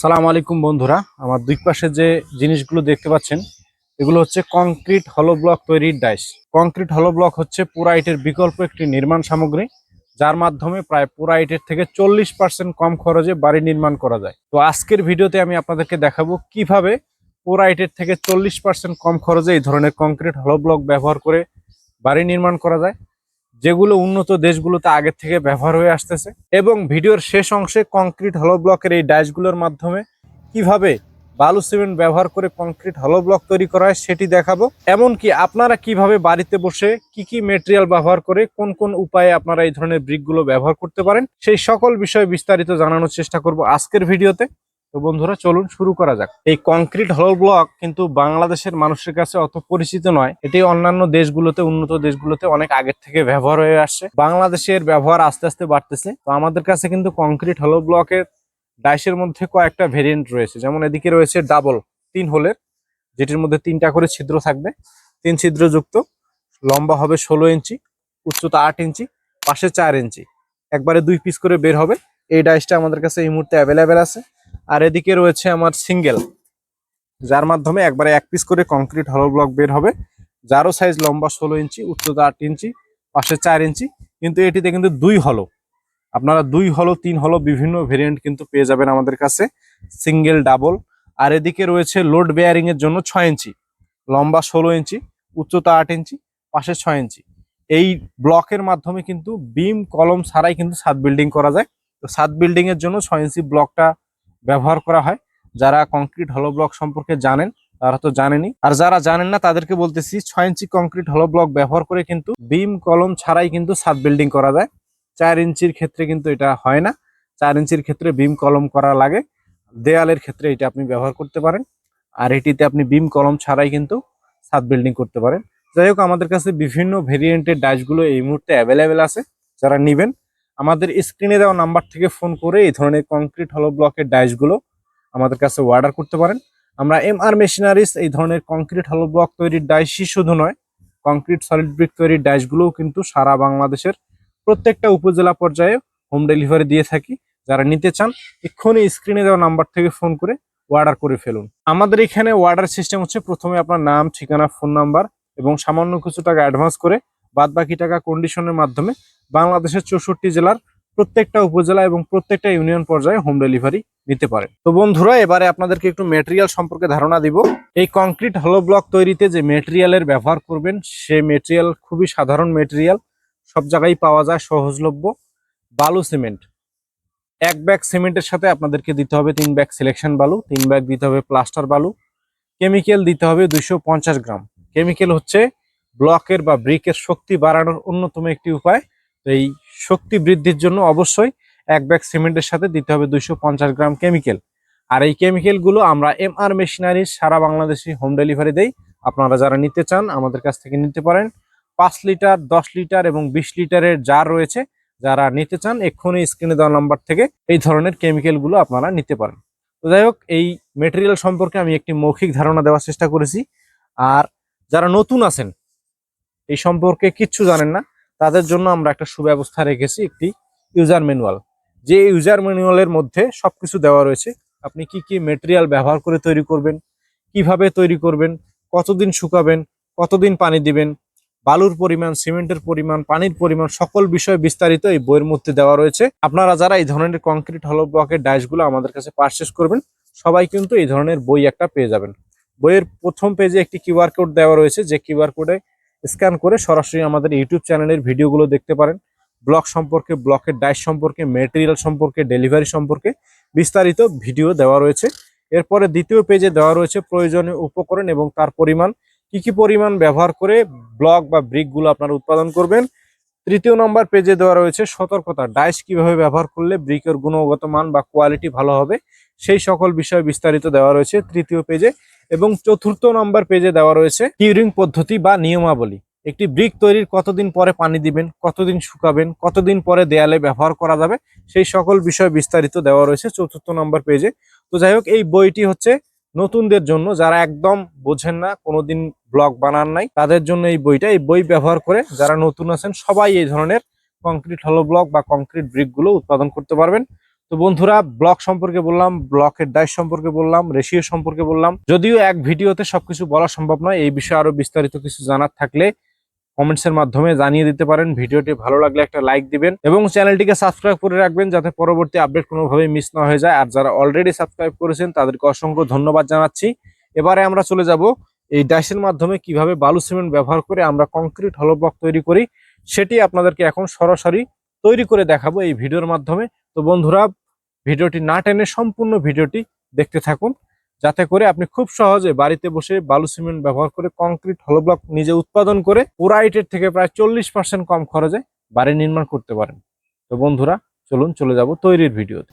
সালাম আলাইকুম বন্ধুরা। আমার দুই পাশে যে জিনিসগুলো দেখতে পাচ্ছেন, এগুলো হচ্ছে কংক্রিট হলো ব্লক তৈরির ডাইস কংক্রিট হলো ব্লক হচ্ছে পুরাইটের বিকল্প একটি নির্মাণ সামগ্রী, যার মাধ্যমে প্রায় পুরাইটের থেকে চল্লিশ পার্সেন্ট কম খরচে বাড়ি নির্মাণ করা যায়। তো আজকের ভিডিওতে আমি আপনাদেরকে দেখাবো কীভাবে পুরাইটের থেকে চল্লিশ পার্সেন্ট কম খরচে এই ধরনের কংক্রিট হলো ব্লক ব্যবহার করে বাড়ি নির্মাণ করা যায়। যেগুলো উন্নত দেশগুলোতে আগের থেকে ব্যবহার হয়ে আসতেছে। এবং ভিডিওর শেষ অংশে কংক্রিট হলো ব্লকের এই ডাইসগুলোর মাধ্যমে কীভাবে বালু সিমেন্ট ব্যবহার করে কংক্রিট হলো ব্লক তৈরি করা হয় সেটি দেখাবো। এমনকি আপনারা কীভাবে বাড়িতে বসে কি কি মেটেরিয়াল ব্যবহার করে কোন কোন উপায়ে আপনারা এই ধরনের ব্রিকগুলো ব্যবহার করতে পারেন, সেই সকল বিষয়ে বিস্তারিত জানানোর চেষ্টা করব আজকের ভিডিওতে। তো বন্ধুরা, চলুন শুরু করা যাক। এই কংক্রিট হল ব্লক কিন্তু বাংলাদেশের মানুষের কাছে অত পরিচিত নয়। এটি অন্যান্য দেশগুলোতে, উন্নত দেশগুলোতে অনেক আগের থেকে ব্যবহার হয়ে আসছে। বাংলাদেশের ব্যবহার আস্তে আস্তে বাড়তেছে। তো আমাদের কাছে কিন্তু কংক্রিট হলো ব্লকের ডাইসের মধ্যে কয়েকটা ভেরিয়েন্ট রয়েছে। যেমন এদিকে রয়েছে ডাবল তিন হোলের, যেটির মধ্যে তিনটা করে ছিদ্র থাকবে। তিন ছিদ্রযুক্ত, লম্বা হবে ষোলো ইঞ্চি, উচ্চতা আট ইঞ্চি, পাশে চার ইঞ্চি। একবারে দুই পিস করে বের হবে। এই ডাইসটা আমাদের কাছে এই মুহূর্তে অ্যাভেলেবেল আছে। আর এদিকে রয়েছে আমার সিঙ্গেল, যার মাধ্যমে একবারে এক পিস করে কংক্রিট হলো ব্লক বের হবে। যারও সাইজ লম্বা ষোলো ইঞ্চি, উচ্চতা আট ইঞ্চি, পাশে চার ইঞ্চি, কিন্তু এটিতে কিন্তু দুই হলো আপনারা দুই হলো তিন হলো বিভিন্ন ভেরিয়েন্ট কিন্তু পেয়ে যাবেন আমাদের কাছে সিঙ্গেল ডাবল আর এদিকে রয়েছে লোড বেয়ারিং এর জন্য ছয় ইঞ্চি, লম্বা ষোলো ইঞ্চি, উচ্চতা আট ইঞ্চি, পাশে ছয় ইঞ্চি। এই ব্লকের মাধ্যমে কিন্তু বিম কলম ছাড়াই কিন্তু ছাদ বিল্ডিং করা যায়। তো ছাদ বিল্ডিং এর জন্য ছয় ইঞ্চি ব্লকটা ব্যবহার করা হয়। যারা কংক্রিট হলো ব্লক সম্পর্কে জানেন, তারা তো জানেনি আর যারা জানেন না, তাদেরকে বলতেছি, ছয় ইঞ্চি কংক্রিট হলো ব্লক ব্যবহার করে কিন্তু বিম কলম ছাড়াই কিন্তু ছাদ বিল্ডিং করা যায়। চার ইঞ্চির ক্ষেত্রে কিন্তু এটা হয় না। চার ইঞ্চির ক্ষেত্রে বিম কলম করা লাগে। দেয়ালের ক্ষেত্রে এটা আপনি ব্যবহার করতে পারেন। আর এটিতে আপনি বিম কলম ছাড়াই কিন্তু ছাদ বিল্ডিং করতে পারেন। যাই হোক, আমাদের কাছে বিভিন্ন ভেরিয়েন্টের ডাইসগুলো এই মুহূর্তে অ্যাভেলেবেল আছে। যারা নেবেন আমাদের স্ক্রিনে দেওয়া নাম্বার থেকে ফোন করে এই ধরনের কংক্রিট হলো ব্লকের ডাইসগুলো আমাদের কাছে অর্ডার করতে পারেন। আমরা এম আর মেশিনারিস এই ধরনের কংক্রিট হলো ব্লক তৈরির ডাইসই শুধু নয় কংক্রিট সলিড ব্রিক তৈরির ডাইসগুলোও কিন্তু সারা বাংলাদেশের প্রত্যেকটা উপজেলা পর্যায়ে হোম ডেলিভারি দিয়ে থাকি। যারা নিতে চান, এক্ষুনি স্ক্রিনে দেওয়া নাম্বার থেকে ফোন করে অর্ডার করে ফেলুন। আমাদের এখানে অর্ডার সিস্টেম হচ্ছে প্রথমে আপনার নাম, ঠিকানা ফোন নাম্বার এবং সামান্য কিছু টাকা অ্যাডভান্স করে বাদ বাকি টাকা কন্ডিশনের মাধ্যমে বাংলাদেশের চৌষট্টি জেলার প্রত্যেকটা উপজেলা এবং প্রত্যেকটা ইউনিয়ন পর্যায়ে হোম ডেলিভারি নিতে পারেন তো বন্ধুরা, এবারে আপনাদেরকে একটু মেটেরিয়াল সম্পর্কে ধারণা দিব। এই কংক্রিট হলো ব্লক তৈরিতে যে মেটেরিয়ালের ব্যবহার করবেন, সে মেটেরিয়াল খুবই সাধারণ মেটেরিয়াল সব জায়গায় পাওয়া যায় সহজলভ্য। বালু সিমেন্ট এক ব্যাগ সিমেন্টের সাথে আপনাদেরকে দিতে হবে তিন ব্যাগ সিলেকশন বালু, তিন ব্যাগ দিতে হবে প্লাস্টার বালু। কেমিক্যাল দিতে হবে দুইশো পঞ্চাশ গ্রাম। কেমিক্যাল হচ্ছে ব্লকের বা ব্রিকের শক্তি বাড়ানোর অন্যতম একটি উপায়। এই শক্তি বৃদ্ধির জন্য অবশ্যই এক ব্যাগ সিমেন্টের সাথে দিতে হবে দুইশো পঞ্চাশ গ্রাম কেমিক্যাল। আর এই কেমিক্যালগুলো আমরা এম আর মেশিনারিজ সারা বাংলাদেশে হোম ডেলিভারি দেই। আপনারা যারা নিতে চান, আমাদের কাছ থেকে নিতে পারেন। পাঁচ লিটার, দশ লিটার এবং বিশ লিটারের জার রয়েছে। যারা নিতে চান, এক্ষুনি স্ক্রিনে দেওয়া নাম্বার থেকে এই ধরনের কেমিক্যালগুলো আপনারা নিতে পারেন। তো যাই হোক, এই মেটেরিয়াল সম্পর্কে আমি একটি মৌখিক ধারণা দেওয়ার চেষ্টা করেছি। আর যারা নতুন আছেন, এই সম্পর্কে কিচ্ছু জানেন না। তাদের জন্য আমরা একটা সুব্যবস্থা রেখেছি একটি ইউজার ম্যানুয়াল যে ইউজার ম্যানুয়ালের মধ্যে সবকিছু দেওয়া রয়েছে। আপনি কি কি মেটেরিয়াল ব্যবহার করে তৈরি করবেন, কীভাবে তৈরি করবেন, কতদিন শুকাবেন, কতদিন পানি দিবেন, বালুর পরিমাণ, সিমেন্টের পরিমাণ, পানির পরিমাণ, সকল বিষয় বিস্তারিত এই বইয়ের মধ্যে দেওয়া রয়েছে। আপনারা যারা এই ধরনের কংক্রিট হলো ব্লকের ডাইসগুলো আমাদের কাছে পারচেস করবেন, সবাই কিন্তু এই ধরনের বই একটা পেয়ে যাবেন। বইয়ের প্রথম পেজে একটি কিউআর কোড দেওয়া রয়েছে। যে কিউআর কোডে স্ক্যান করে সরাসরি আমাদের ইউটিউব চ্যানেলের ভিডিওগুলো দেখতে পারেন। ব্লক সম্পর্কে ব্লকের ডাইস সম্পর্কে, মেটেরিয়াল সম্পর্কে, ডেলিভারি সম্পর্কে বিস্তারিত ভিডিও দেওয়া রয়েছে। এরপরে দ্বিতীয় পেজে দেওয়া রয়েছে প্রয়োজনীয় উপকরণ এবং তার পরিমাণ, কি কি পরিমাণ ব্যবহার করে ব্লক বা ব্রিকগুলো আপনারা উৎপাদন করবেন। তৃতীয় নম্বর পেজে দেওয়া রয়েছে সতর্কতা, ডাইস কীভাবে ব্যবহার করলে ব্রিকের গুণগত মান বা কোয়ালিটি ভালো হবে। সেই সকল বিষয় বিস্তারিত দেওয়া রয়েছে তৃতীয় পেজে এবং চতুর্থ নম্বর পেজে দেওয়া রয়েছে কিউরিং পদ্ধতি বা নিয়মাবলী। একটি ব্রিক তৈরির কতদিন পরে পানি দিবেন, কতদিন শুকাবেন, কতদিন পরে দেয়ালে ব্যবহার করা যাবে, সেই সকল বিষয় বিস্তারিত দেওয়া রয়েছে চতুর্থ নম্বর পেজে তো যাই হোক, এই বইটি হচ্ছে নতুনদের জন্য, যারা একদম বোঝেন না, কোনোদিন ব্লগ বানান নাই, তাদের জন্য এই বইটা। এই বই ব্যবহার করে যারা নতুন আছেন, সবাই এই ধরনের কংক্রিট হলো ব্লক বা কংক্রিট ব্রিকগুলো উৎপাদন করতে পারবেন। তো বন্ধুরা, ব্লক সম্পর্কে বললাম, ব্লকের ডাইস সম্পর্কে বললাম, রেশিও সম্পর্কে বললাম। যদিও এক ভিডিওতে সবকিছু বলা সম্ভব নয়, এই বিষয়ে আরও বিস্তারিত কিছু জানার থাকলে কমেন্টস এর মাধ্যমে জানিয়ে দিতে পারেন। ভিডিওটি ভালো লাগলে একটা লাইক দিবেন এবং চ্যানেলটিকে সাবস্ক্রাইব করে রাখবেন যাতে পরবর্তী আপডেট কোনোভাবে মিস না হয়ে যায়। আর যারা অলরেডি সাবস্ক্রাইব করেছেন, তাদেরকে অসংখ্য ধন্যবাদ জানাচ্ছি। এবারে আমরা চলে যাব এই ডাইসের মাধ্যমে কীভাবে বালু সিমেন্ট ব্যবহার করে আমরা কংক্রিট হলো ব্লক তৈরি করি, সেটি আপনাদেরকে এখন সরাসরি তৈরি করে দেখাবো এই ভিডিওর মাধ্যমে। তো বন্ধুরা, ভিডিওটি না টেনে সম্পূর্ণ ভিডিওটি দেখতে থাকুন। যাতে করে আপনি খুব সহজে বাড়িতে বসে বালু সিমেন্ট ব্যবহার করে কংক্রিট হলো ব্লক নিজে উৎপাদন করে পুরাইটের থেকে প্রায় চল্লিশ পার্সেন্ট কম খরচে বাড়ি নির্মাণ করতে পারেন। তো বন্ধুরা, চলুন চলে যাব তৈরির ভিডিওতে।